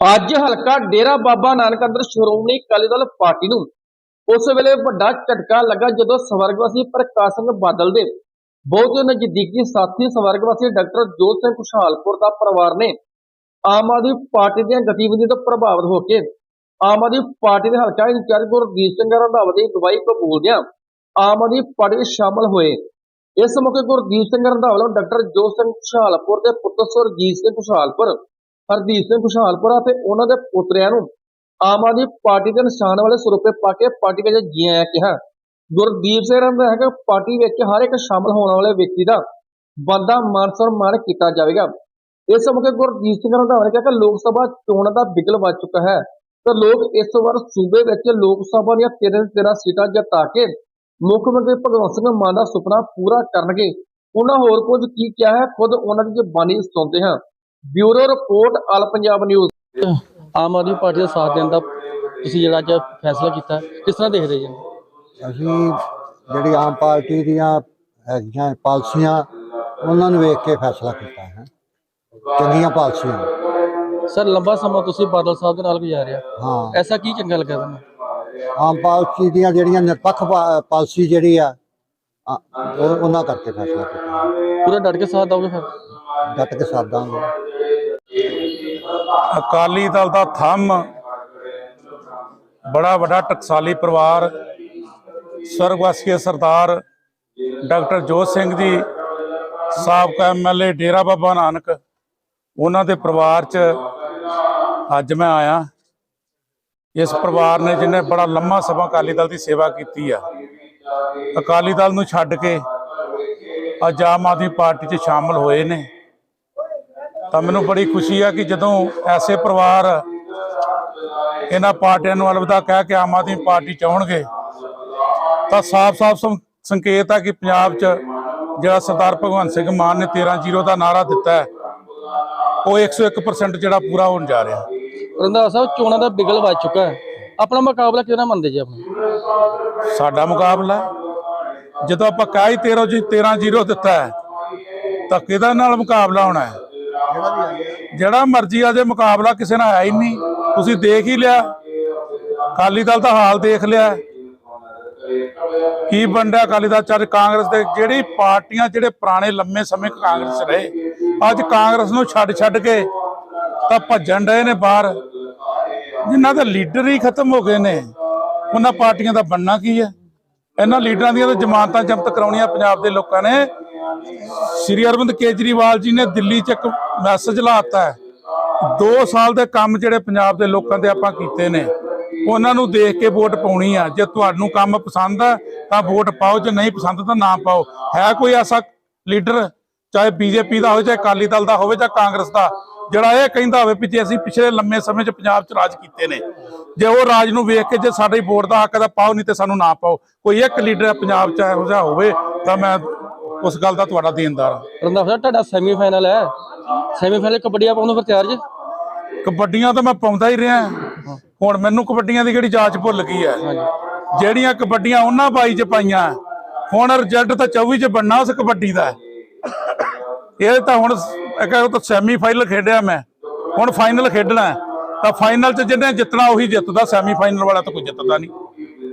ਅੱਜ ਹਲਕਾ ਡੇਰਾ ਬਾਬਾ ਨਾਨਕ ਅੰਦਰ ਸ਼੍ਰੋਮਣੀ ਅਕਾਲੀ ਦਲ ਪਾਰਟੀ ਨੂੰ ਉਸ ਵੇਲੇ ਵੱਡਾ ਝਟਕਾ ਲੱਗਾ ਜਦੋਂ ਸਵਰਗਵਾਸੀ ਪ੍ਰਕਾਸ਼ ਸਿੰਘ ਬਾਦਲ ਦੇ ਬਹੁਤ ਨਜ਼ਦੀਕੀ ਸਾਥੀ ਸਵਰਗਵਾਸੀ ਡਾਕਟਰ ਜੋਤ ਸਿੰਘ ਖੁਸ਼ਹਾਲਪੁਰ ਦਾ ਪਰਿਵਾਰ ਨੇ ਆਮ ਆਦਮੀ ਪਾਰਟੀ ਦੀਆਂ ਗਤੀਵਿਧੀਆਂ ਤੋਂ ਪ੍ਰਭਾਵਿਤ ਹੋ ਕੇ ਆਮ ਆਦਮੀ ਪਾਰਟੀ ਦੇ ਹਲਕਾ ਇੰਚਾਰਜ ਗੁਰਦੀਪ ਸਿੰਘ ਰੰਧਾਵਾ ਦੀ ਅਗਵਾਈ ਕਬੂਲਦਿਆਂ ਆਮ ਆਦਮੀ ਪਾਰਟੀ ਵਿੱਚ ਸ਼ਾਮਲ ਹੋਏ। ਇਸ ਮੌਕੇ ਗੁਰਦੀਪ ਸਿੰਘ ਰੰਧਾਵਾ ਵੱਲੋਂ ਡਾਕਟਰ ਜੋਤ ਸਿੰਘ ਖੁਸ਼ਹਾਲਪੁਰ ਦੇ ਪੁੱਤਰ ਸੁਰਜੀਤ ਸਿੰਘ ਖੁਸ਼ਹਾਲਪੁਰ ਹਰਦੀਪ ਸਿੰਘ ਖੁਸ਼ਹਾਲਪੁਰਾ ਅਤੇ ਉਹਨਾਂ ਦੇ ਪੁੱਤਰਿਆਂ ਨੂੰ ਆਮ ਆਦਮੀ ਪਾਰਟੀ ਦੇ ਨਿਸ਼ਾਨ ਵਾਲੇ ਸਰੂਪੇ ਪਾ ਕੇ ਪਾਰਟੀ ਵਿੱਚ ਜੀਆਂ ਕਿਹਾ ਗੁਰਦੀਪ ਸਿੰਘ ਰੰਧਾਵਾ ਹੈਗਾ ਪਾਰਟੀ ਵਿੱਚ ਹਰ ਇੱਕ ਸ਼ਾਮਲ ਹੋਣ ਵਾਲੇ ਵਿਅਕਤੀ ਦਾ ਬੰਦਾ ਮਾਨ ਸਨਮਾਨ ਕੀਤਾ ਜਾਵੇਗਾ। ਇਸ ਮੌਕੇ ਗੁਰਦੀਪ ਸਿੰਘ ਰੰਧਾਵਾ ਨੇ ਕਿਹਾ ਕਿ ਲੋਕ ਸਭਾ ਚੋਣਾਂ ਦਾ ਬਿਗਲ ਵੱਜ ਚੁੱਕਾ ਹੈ ਤਾਂ ਲੋਕ ਇਸ ਵਾਰ ਸੂਬੇ ਵਿੱਚ ਲੋਕ ਸਭਾ ਦੀਆਂ 13 13 ਸੀਟਾਂ ਜਿਤਾ ਕੇ ਮੁੱਖ ਮੰਤਰੀ ਭਗਵੰਤ ਸਿੰਘ ਮਾਨ ਦਾ ਸੁਪਨਾ ਪੂਰਾ ਕਰਨਗੇ। ਉਹਨਾਂ ਹੋਰ ਕੁਝ ਕੀ ਕਿਹਾ ਹੈ? ਖੁਦ ਉਹਨਾਂ ਦੀ ਜ਼ਬਾਨੀ ਸੁਣਦੇ ਹਾਂ। Bureau report all Punjab news. Aam Aadmi Party ਦਾ ਸਾਥ ਦੇਣ ਦਾ ਤੁਸੀਂ ਜਿਹੜਾ ਅੱਜ ਫੈਸਲਾ ਕੀਤਾ ਕਿਸ ਤਰ੍ਹਾਂ ਦੇਖਦੇ ਜੀ? ਅਸੀਂ ਜਿਹੜੀ ਆਮ ਪਾਰਟੀ ਦੀਆਂ ਹੈਗੀਆਂ ਪਾਲਸੀਆਂ ਉਹਨਾਂ ਨੂੰ ਵੇਖ ਕੇ ਫੈਸਲਾ ਕੀਤਾ ਹੈ। ਚੰਗੀਆਂ ਪਾਲਸੀਆਂ। ਸਰ ਲੰਬਾ ਸਮਾਂ ਤੁਸੀਂ ਬਾਦਲ ਸਾਹਿਬ ਦੇ ਨਾਲ ਗੁਜ਼ਾਰਿਆ। ਹਾਂ। ਐਸਾ ਕੀ ਚੰਗਾ ਲੱਗਾ ਤੁਹਾਨੂੰ? ਆਮ ਪਾਲਸੀ ਦੀਆਂ ਜਿਹੜੀਆਂ ਨਿਰਪੱਖ ਪਾਲਸੀ ਜਿਹੜੀ ਆ ਆ, ਉਹ ਉਹਨਾਂ ਕਰਕੇ ਫੈਸਲਾ ਕੀਤਾ। ਪੂਰਾ ਡਟ ਕੇ ਸਾਥ ਦੋਗੇ ਫਿਰ? ਡਟ ਕੇ ਸਾਧਾਂਗੇ ਅਕਾਲੀ ਦਲ ਦਾ ਥੰਮ, ਬੜਾ ਵੱਡਾ ਟਕਸਾਲੀ ਪਰਿਵਾਰ ਸਰਗਵਾਸੀ ਸਰਦਾਰ ਡਾਕਟਰ ਜੋਤ ਸਿੰਘ ਜੀ, ਸਾਬਕਾ ਐਮਐਲਏ ਡੇਰਾ ਬਾਬਾ ਨਾਨਕ, ਉਹਨਾਂ ਦੇ ਪਰਿਵਾਰ 'ਚ ਅੱਜ ਮੈਂ ਆਇਆ। ਇਸ ਪਰਿਵਾਰ ਨੇ ਜਿਹਨੇ ਬੜਾ ਲੰਮਾ ਸਮਾਂ ਅਕਾਲੀ ਦਲ ਦੀ ਸੇਵਾ ਕੀਤੀ ਆ। ਅਕਾਲੀ ਦਲ ਨੂੰ ਛੱਡ ਕੇ ਅੱਜ ਆਮ ਆਦਮੀ ਪਾਰਟੀ 'ਚ ਸ਼ਾਮਲ ਹੋਏ ਨੇ। ਤਾਂ ਮੈਨੂੰ ਬੜੀ ਖੁਸ਼ੀ ਆ ਕਿ ਜਦੋਂ ਐਸੇ ਪਰਿਵਾਰ ਇਹਨਾਂ ਪਾਰਟੀਆਂ ਨੂੰ ਅਲਵਿਦਾ ਕਹਿ ਕੇ ਆਮ ਆਦਮੀ ਪਾਰਟੀ ਚ ਆਉਣਗੇ ਤਾਂ ਸਾਫ਼-ਸਾਫ਼ ਸੰਕੇਤ ਆ ਕਿ ਪੰਜਾਬ 'ਚ ਜਿਹੜਾ ਸਰਦਾਰ ਭਗਵੰਤ ਸਿੰਘ ਮਾਨ ਨੇ 13-0 ਦਾ ਨਾਰਾ ਦਿੱਤਾ ਹੈ ਉਹ 101% ਜਿਹੜਾ ਪੂਰਾ ਹੋਣ ਜਾ ਰਿਹਾ। ਰੰਧਾਵਾ ਸਾਹਿਬ ਚੋਣਾਂ ਦਾ ਬਿਗਲ ਵੱਜ ਚੁੱਕਾ ਹੈ। ਆਪਣਾ ਮੁਕਾਬਲਾ ਕਿਹਦੇ ਨਾਲ ਮੰਨਦੇ ਜੀ ਆਪਣਾ? ਸਾਡਾ ਮੁਕਾਬਲਾ ਜਦੋਂ ਆਪਾਂ ਕਾਹ ਹੀ 13 ਜੀ 13-0 ਦਿੱਤਾ ਹੈ ਤਾਂ ਕਿਹਦਾ ਨਾਲ ਮੁਕਾਬਲਾ ਹੋਣਾ ਹੈ? ਜਿਹੜਾ ਮਰਜ਼ੀ ਆ, ਜੇ ਮੁਕਾਬਲਾ ਕਿਸੇ ਨਾਲ ਹੈ ਹੀ ਨਹੀਂ। ਤੁਸੀਂ ਦੇਖ ਹੀ ਲਿਆ। ਅਕਾਲੀ ਦਲ ਦਾ ਹਾਲ ਦੇਖ ਲਿਆ। ਕੀ ਬੰਦਾ ਅਕਾਲੀ ਦਲ? ਚੱਲ ਕਾਂਗਰਸ ਦੇ ਜਿਹੜੀ ਪਾਰਟੀਆਂ, ਜਿਹੜੇ ਪੁਰਾਣੇ ਲੰਮੇ ਸਮੇਂ ਕਾਂਗਰਸ ਰਹੇ, ਅੱਜ ਕਾਂਗਰਸ ਨੂੰ ਛੱਡ ਛੱਡ ਕੇ ਤਾਂ ਭੱਜਣ ਡਏ ਨੇ ਬਾਹਰ। ਜਿਨ੍ਹਾਂ ਦੇ ਲੀਡਰ ਹੀ ਖਤਮ ਹੋ ਗਏ ਨੇ, ਉਹਨਾਂ ਪਾਰਟੀਆਂ ਦਾ ਬਣਨਾ ਕੀ ਹੈ? ਇਹਨਾਂ ਲੀਡਰਾਂ ਦੀਆਂ ਤਾਂ ਜ਼ਮਾਨਤਾਂ ਜ਼ਬਤ ਕਰਾਉਣੀਆਂ ਪੰਜਾਬ ਦੇ ਲੋਕਾਂ ਨੇ। ਸ਼੍ਰੀ ਅਰਵਿੰਦ ਕੇਜਰੀਵਾਲ ਜੀ ਨੇ ਦਿੱਲੀ 'ਚ ਇੱਕ ਮੈਸੇਜ ਲਾਤਾ ਹੈ 2 ਸਾਲ ਦੇ ਕੰਮ ਜਿਹੜੇ ਪੰਜਾਬ ਦੇ ਲੋਕਾਂ ਦੇ ਆਪਾਂ ਕੀਤੇ ਨੇ, ਉਹਨਾਂ ਨੂੰ ਦੇਖ ਕੇ ਵੋਟ ਪਾਉਣੀ ਆ। ਜੇ ਤੁਹਾਨੂੰ ਕੰਮ ਪਸੰਦ ਆ, ਤਾਂ ਵੋਟ ਪਾਓ, ਜੇ ਨਹੀਂ ਪਸੰਦ ਤਾਂ ਨਾ ਪਾਓ। ਹੈ ਕੋਈ ਐਸਾ ਲੀਡਰ, ਚਾਹੇ ਬੀਜੇਪੀ ਦਾ ਹੋਵੇ, ਚਾਹੇ ਅਕਾਲੀ ਦਲ ਦਾ ਹੋਵੇ, ਜਾਂ ਕਾਂਗਰਸ ਦਾ, ਜਿਹੜਾ ਇਹ ਕਹਿੰਦਾ ਹੋਵੇ ਵੀ ਜੇ ਅਸੀਂ ਪਿਛਲੇ ਲੰਮੇ ਸਮੇਂ 'ਚ ਪੰਜਾਬ 'ਚ ਰਾਜ ਕੀਤੇ ਨੇ, ਜੇ ਉਹ ਰਾਜ ਨੂੰ ਵੇਖ ਕੇ ਜੇ ਸਾਡੇ ਵੋਟ ਦਾ ਹੱਕ ਦਾ ਪਾਓ, ਨਹੀਂ ਤੇ ਸਾਨੂੰ ਨਾ ਪਾਓ। ਕੋਈ ਇੱਕ ਲੀਡਰ ਪੰਜਾਬ 'ਚ ਇਹੋ ਜਿਹਾ ਹੋਵੇ, ਤਾਂ ਮੈਂ ਉਸ ਗੱਲ ਦਾ ਤੁਹਾਡਾ ਦੇਣਦਾਰ ਰੰਧਾਵਾ ਸਾਹਿਬ ਤੁਹਾਡਾ ਸੈਮੀਫਾਈਨਲ ਹੈ। ਸੈਮੀਫਾਈਨਲ ਕਬੱਡੀ ਆਪਾਂ ਨੂੰ ਫਿਰ ਤਿਆਰ ਜੀ? ਕਬੱਡੀਆਂ ਤਾਂ ਮੈਂ ਪਾਉਂਦਾ ਹੀ ਰਿਹਾ। ਹੁਣ ਮੈਨੂੰ ਕਬੱਡੀਆਂ ਦੀ ਕਿਹੜੀ ਜਾਂਚ ਭੁੱਲ ਗਈ ਹੈ। ਜਿਹੜੀਆਂ ਕਬੱਡੀਆਂ ਉਹਨਾਂ ਬਾਈ ਚ ਪਾਈਆਂ ਹੁਣ ਰਿਜ਼ਲਟ ਤਾਂ 24 ਚ ਬਣਨਾ ਉਸ ਕਬੱਡੀ ਦਾ ਇਹ ਤਾਂ ਹੁਣ ਇੱਕ ਤਾਂ ਸੈਮੀ ਫਾਈਨਲ ਖੇਡਿਆ ਮੈਂ। ਹੁਣ ਫਾਈਨਲ ਖੇਡਣਾ। ਤਾਂ ਫਾਈਨਲ ਚ ਜਿਹਨੇ ਜਿੱਤਣਾ ਉਹੀ ਜਿੱਤਦਾ। ਸੈਮੀ ਫਾਈਨਲ ਵਾਲਾ ਤਾਂ ਕੋਈ ਜਿੱਤਦਾ ਨਹੀਂ।